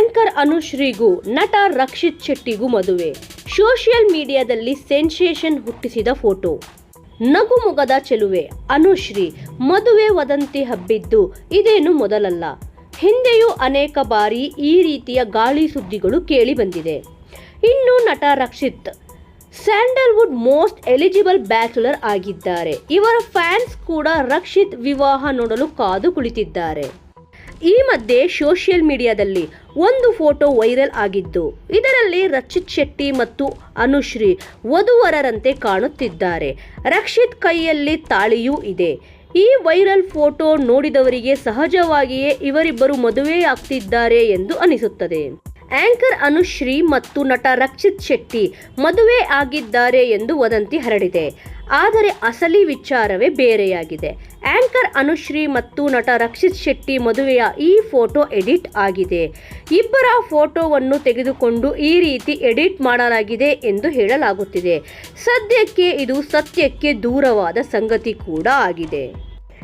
Anchor ಅನುಶ್ರೀಗೂ ನಟ ರಕ್ಷಿತ್ ಶೆಟ್ಟಿಗೂ ಮದುವೆ. Social ಮೀಡಿಯಾದಲ್ಲಿ ಸೆನ್ಸೇಷನ್ ಹುಟ್ಟಿಸಿದ ಫೋಟೋ. ನಗುಮೊಗದ ಚೆಲುವೆ. ಅನುಶ್ರೀ ಮದುವೆ ವದಂತಿ ಹಬ್ಬಿದ್ದು ಇದೇನು ಮೊದಲಲ್ಲ. ಹಿಂದೆಯೂ ಅನೇಕ ಬಾರಿ ಈ ರೀತಿಯ ಗಾಳಿ ಸುದ್ದಿಗಳು ಕೇಳಿ ಬಂದಿದೆ. ಇನ್ನು ನಟ Rakshit Sandalwood most eligible bachelor ಆಗಿದ್ದಾರೆ. ಇವರ ಫ್ಯಾನ್ಸ್ ಕೂಡ ರಕ್ಷಿತ್ ವಿವಾಹ ನೋಡಲು ಕಾದು ಕುಳಿತಿದ್ದಾರೆ. ಈ ಮಧ್ಯೆ ಸೋಷಿಯಲ್ ಮೀಡಿಯಾದಲ್ಲಿ ಒಂದು ಫೋಟೋ ವೈರಲ್ ಆಗಿದ್ದು, ಇದರಲ್ಲಿ ರಕ್ಷಿತ್ ಶೆಟ್ಟಿ ಮತ್ತು ಅನುಶ್ರೀ ವಧುವರರಂತೆ ಕಾಣುತ್ತಿದ್ದಾರೆ. ರಕ್ಷಿತ್ ಕೈಯಲ್ಲಿ ತಾಳಿಯೂ ಇದೆ. ಈ ವೈರಲ್ ಫೋಟೋ ನೋಡಿದವರಿಗೆ ಸಹಜವಾಗಿಯೇ ಇವರಿಬ್ಬರು ಮದುವೆಯಾಗ್ತಿದ್ದಾರೆ ಎಂದು ಅನಿಸುತ್ತದೆ. ಆಂಕರ್ ಅನುಶ್ರೀ ಮತ್ತು ನಟ ರಕ್ಷಿತ್ ಶೆಟ್ಟಿ ಮದುವೆ ಆಗಿದ್ದಾರೆ ಎಂದು ವದಂತಿ ಹರಡಿದೆ. ಆದರೆ ಅಸಲಿ ವಿಚಾರವೇ ಬೇರೆಯಾಗಿದೆ. ಆಂಕರ್ ಅನುಶ್ರೀ ಮತ್ತು ನಟ ರಕ್ಷಿತ್ ಶೆಟ್ಟಿ ಮದುವೆಯ ಈ ಫೋಟೋ ಎಡಿಟ್ ಆಗಿದೆ. ಇಬ್ಬರ ಫೋಟೋವನ್ನು ತೆಗೆದುಕೊಂಡು ಈ ರೀತಿ ಎಡಿಟ್ ಮಾಡಲಾಗಿದೆ ಎಂದು ಹೇಳಲಾಗುತ್ತಿದೆ. ಸದ್ಯಕ್ಕೆ ಇದು ಸತ್ಯಕ್ಕೆ ದೂರವಾದ ಸಂಗತಿ ಕೂಡ ಆಗಿದೆ.